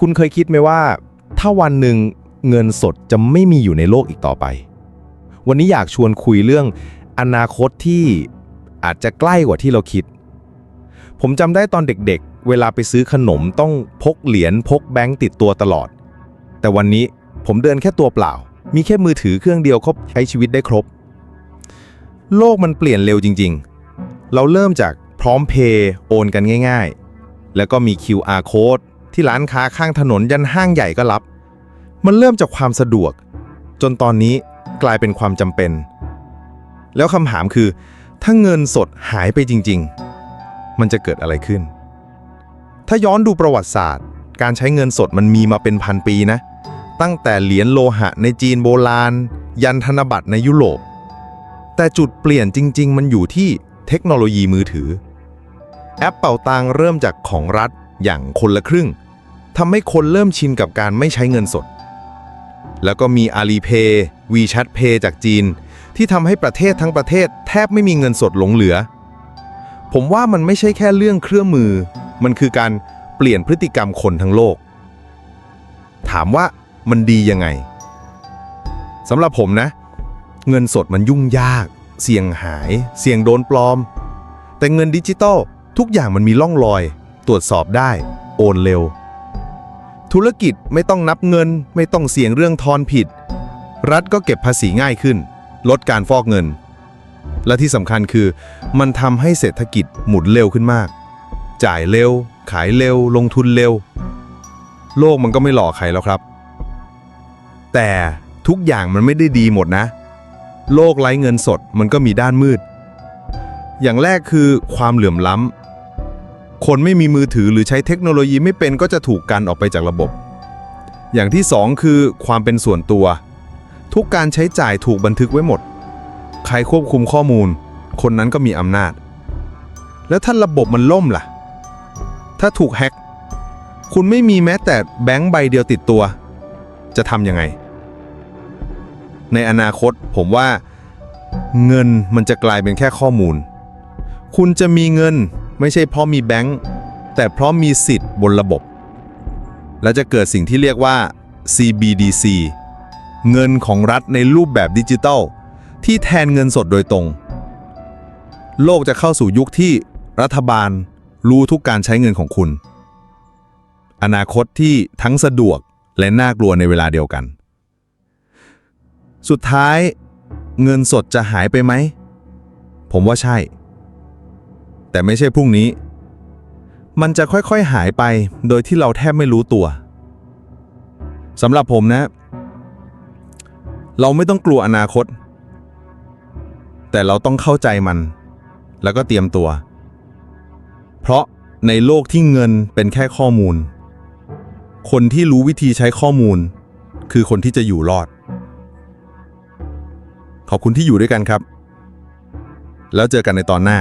คุณเคยคิดไหมว่า ถ้าวันหนึ่งเงินสดจะไม่มีอยู่ในโลกอีกต่อไป วันนี้อยากชวนคุยเรื่องอนาคตที่อาจจะใกล้กว่าที่เราคิด ผมจำได้ตอนเด็กๆ เวลาไปซื้อขนมต้องพกเหรียญพกแบงค์ติดตัวตลอด แต่วันนี้ผมเดินแค่ตัวเปล่า มีแค่มือถือเครื่องเดียวก็ใช้ชีวิตได้ครบ โลกมันเปลี่ยนเร็วจริงๆ เราเริ่มจากพร้อมเพย์โอนกันง่าย ๆ แล้วก็มี QR code ที่ร้านค้าข้างถนนยันห้างใหญ่ก็รับ มันเริ่มจากความสะดวก จนตอนนี้กลายเป็นความจำเป็น แล้วคำถามคือ ถ้าเงินสดหายไปจริง ๆ มันจะเกิดอะไรขึ้น ถ้าย้อนดูประวัติศาสตร์ การใช้เงินสดมันมีมาเป็นพันปีนะ ตั้งแต่เหรียญโลหะในจีนโบราณ ยันธนบัตรในยุโรป แต่จุดเปลี่ยนจริง ๆ มันอยู่ที่เทคโนโลยีมือถือแอปเป่าตังเริ่มจากของรัฐอย่างคนละครึ่ง ทำให้คนเริ่มชินกับการไม่ใช้เงินสด แล้วก็มี Alipay WeChat Pay จากจีน ที่ทำให้ประเทศทั้งประเทศแทบไม่มีเงินสดหลงเหลือ ผมว่ามันไม่ใช่แค่เรื่องเครื่องมือ มันคือการเปลี่ยนพฤติกรรมคนทั้งโลก ถามว่ามันดียังไงสำหรับผมนะ เงินสดมันยุ่งยาก เสี่ยงหาย เสี่ยงโดนปลอม แต่เงินดิจิตอลทุกอย่างมันมีล่องรอย ตรวจสอบได้ โอนเร็ว ธุรกิจไม่ต้องนับเงิน ไม่ต้องเสี่ยงเรื่องทอนผิด รัฐก็เก็บภาษีง่ายขึ้น ลดการฟอกเงิน และที่สำคัญคือ มันทำให้เศรษฐกิจหมุนเร็วขึ้นมาก จ่ายเร็ว ขายเร็ว ลงทุนเร็ว โลกมันก็ไม่หลอกใครแล้วครับ แต่ทุกอย่างมันไม่ได้ดีหมดนะ โลกไร้เงินสดมันก็มีด้านมืด อย่างแรกคือความเหลื่อมล้ำ คนไม่มีมือถือหรือใช้เทคโนโลยีไม่เป็นก็จะถูกกันออกไปจากระบบ อย่างที่สองคือความเป็นส่วนตัว ทุกการใช้จ่ายถูกบันทึกไว้หมด ใครควบคุมข้อมูล คนนั้นก็มีอำนาจ แล้วถ้าระบบมันล่มล่ะ ถ้าถูกแฮ็กคุณไม่มีแม้แต่แบงค์ใบเดียวติดตัว จะทำยังไง ในอนาคตผมว่า เงินมันจะกลายเป็นแค่ข้อมูล คุณจะมีเงิน ไม่ใช่เพราะมีแบงค์แต่เพราะมีสิทธิ์บนระบบ และจะเกิดสิ่งที่เรียกว่า CBDC เงินของรัฐในรูปแบบดิจิทัลที่แทนเงินสดโดยตรง โลกจะเข้าสู่ยุคที่รัฐบาลรู้ทุกการใช้เงินของคุณ อนาคตที่ทั้งสะดวกและน่ากลัวในเวลาเดียวกัน สุดท้าย เงินสดจะหายไปไหม ผมว่าใช่ แต่ไม่ใช่พรุ่งนี้ มันจะค่อยๆหายไปโดยที่เราแทบไม่รู้ตัวสำหรับผมนะ เราไม่ต้องกลัวอนาคต แต่เราต้องเข้าใจมัน แล้วก็เตรียมตัว เพราะในโลกที่เงินเป็นแค่ข้อมูล คนที่รู้วิธีใช้ข้อมูล คือคนที่จะอยู่รอด ขอบคุณที่อยู่ด้วยกันครับ แล้วเจอกันในตอนหน้า